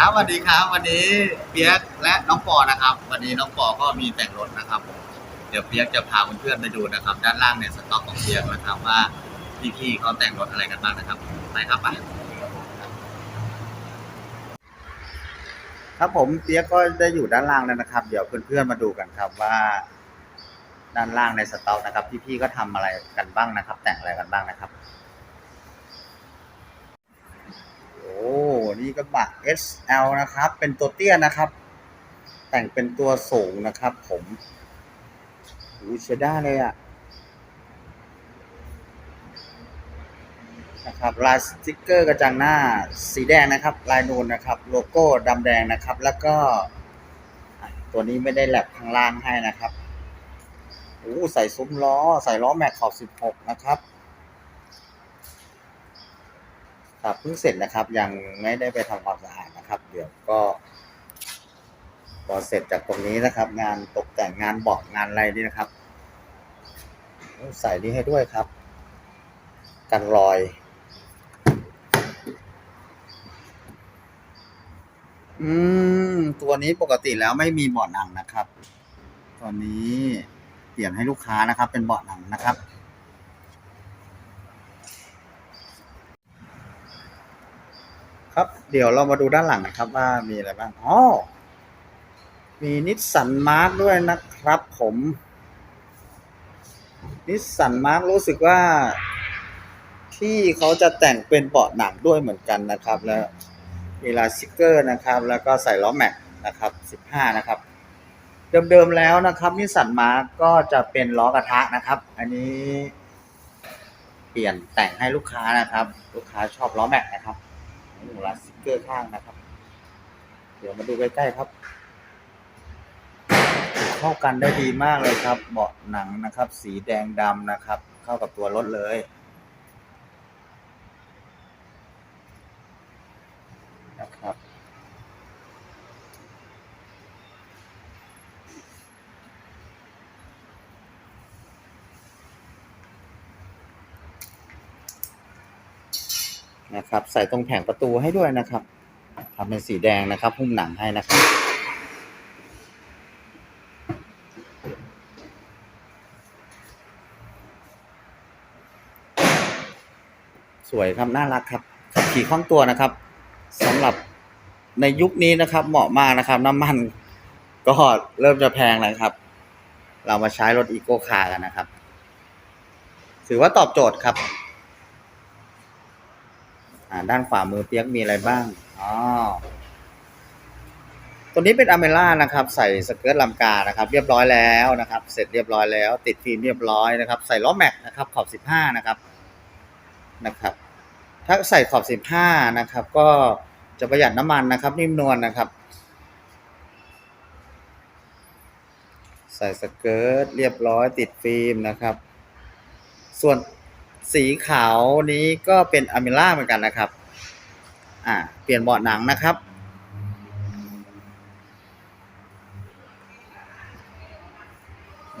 ครับสวัสดีครับ วันนี้เปียกและน้องปอนะครับ วันนี้น้องปอก็มีแต่งรถนะครับผมเดี๋ยวเปียกจะพาเพื่อนๆไปดูนะครับ ด้านล่างในสต็อกของเปียกนะครับว่าพี่ๆเขาแต่งรถอะไรกันบ้างนะครับไปครับไปครับผมเปียกก็ได้อยู่ด้านล่างแล้วนะครับ เดี๋ยวเพื่อนๆมาดูกันครับว่า ด้านล่างในสต็อกนะครับ พี่ๆก็ทำอะไรกันบ้างนะครับ แต่งอะไรกันบ้างนะครับ โอ้ นี่ กระบะ SL นะครับ เป็นตัวเตี้ยนะครับ แต่งเป็นตัวสูงนะครับ ผมดูเชด้าเลยอะนะครับ ลายสติกเกอร์กระจังหน้าสีแดงนะครับ ลายนูนนะครับ โลโก้ดำแดงนะครับ แล้วก็ตัวนี้ไม่ได้แลบข้างล่างให้นะครับโอ้ใส่ซุ้มล้อ ใส่ล้อแม็กขอบ 16 นะครับ ครับเพิ่งเสร็จนะครับ ยังไม่ได้ไปทำความสะอาดนะครับ เดี๋ยวก็พอเสร็จจากตรงนี้นะครับ งานตกแต่งงานเบาะงานอะไรนี่นะครับ ใส่นี่ให้ด้วยครับ กันรอย อืม ตัวนี้ปกติแล้วไม่มีเบาะหนังนะครับ ตอนนี้เปลี่ยนให้ลูกค้านะครับ เป็นเบาะหนังนะครับ ครับ เดี๋ยวเรามาดูด้านหลังนะครับว่ามีอะไรบ้างอ๋อมีนิสสันมาร์กด้วยนะครับผมนิสสันมาร์กรู้สึกว่า ที่เขาจะแต่งเป็นเบาะหนังด้วยเหมือนกันนะครับ แล้วมีลายสติกเกอร์นะครับ แล้วก็ใส่ล้อแม็กนะครับ15 นะครับ เดิมๆแล้วนะครับนิสสันมาร์กก็จะเป็นล้อกระทะนะครับ อันนี้เปลี่ยนแต่งให้ลูกค้านะครับ ลูกค้าชอบล้อแม็กนะครับ นี่ลาสติกเกอร์ข้างนะครับ เดี๋ยวมาดูใกล้ๆครับ เข้ากันได้ดีมากเลยครับ เบาะหนังนะครับ สีแดงดำนะครับ เข้ากับตัวรถเลย นะครับ ใส่ตรงแผงประตูให้ด้วยนะครับทำเป็นสีแดงนะครับหุ้มหนังให้นะครับสวยครับน่ารักครับขับขี่คล่องตัวนะครับสำหรับในยุคนี้นะครับ เหมาะมากนะครับ น้ำมันก็เริ่มจะแพงแล้วครับ เรามาใช้รถอีโก้คาร์กันนะครับ ถือว่าตอบโจทย์ครับ อ่า ด้านขวามือเปียกมีอะไรบ้างอ๋อตัวนี้เป็นอเมล่านะครับ ใส่สเกิร์ตลำกานะครับ เรียบร้อยแล้วนะครับ เสร็จเรียบร้อยแล้ว ติดฟิล์มเรียบร้อยนะครับ ใส่ล้อแม็กนะครับ ขอบ 15 นะครับนะครับ ถ้าใส่ขอบ 15 นะครับ ก็จะประหยัดน้ำมันนะครับ นิ่มนวลนะครับ ใส่สเกิร์ตเรียบร้อยติดฟิล์มนะครับ ส่วน สีขาวนี้ก็เป็นอเมล่าเหมือนกันนะครับ อ่า เปลี่ยนเบาะหนังนะครับ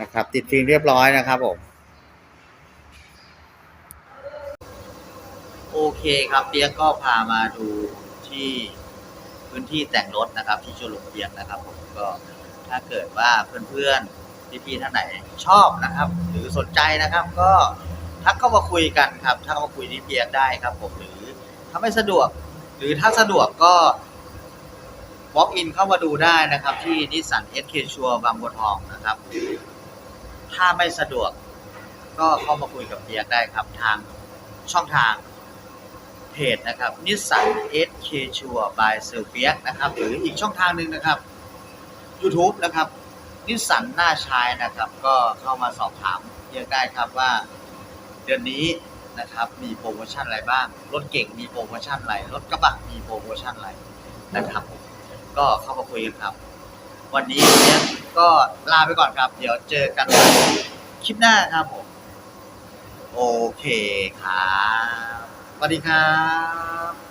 นะครับ ติดฟิล์มเรียบร้อยนะครับผมโอเคครับเปียกก็พามาดูที่พื้นที่แต่งรถนะครับ ที่โชว์รูมเปียกนะครับ ผมก็ถ้าเกิดว่าเพื่อนๆพี่ๆท่านไหนชอบนะครับ หรือสนใจนะครับก็ ทักเข้ามาคุยกันครับทักเข้ามาคุยที่เปียกได้ครับ ผมหรือถ้าไม่สะดวก หรือถ้าสะดวกก็ walk in เข้ามาดูได้นะครับ ที่นิสสันเอสเคชัวบางบัวทองนะครับ ถ้าไม่สะดวกก็เข้ามาคุยกับเปียกได้ครับทางช่องทางเพจนะครับนิสสัน SK ชัว by เซลเปียนะครับ หรืออีกช่องทางหนึ่งนะครับ YouTube นะครับนิสสันหน้าชายนะครับ ก็เข้ามาสอบถามเรียกได้ครับว่า เดือนนี้นะครับ มีโปรโมชั่นอะไรบ้าง รถเก่งมีโปรโมชั่นอะไร รถกระบะมีโปรโมชั่นอะไรนะครับ ก็เข้ามาคุยกันครับ วันนี้เนี่ยก็ลาไปก่อนครับ เดี๋ยวเจอกันคลิปหน้าครับผม โอเคครับสวัสดีครับ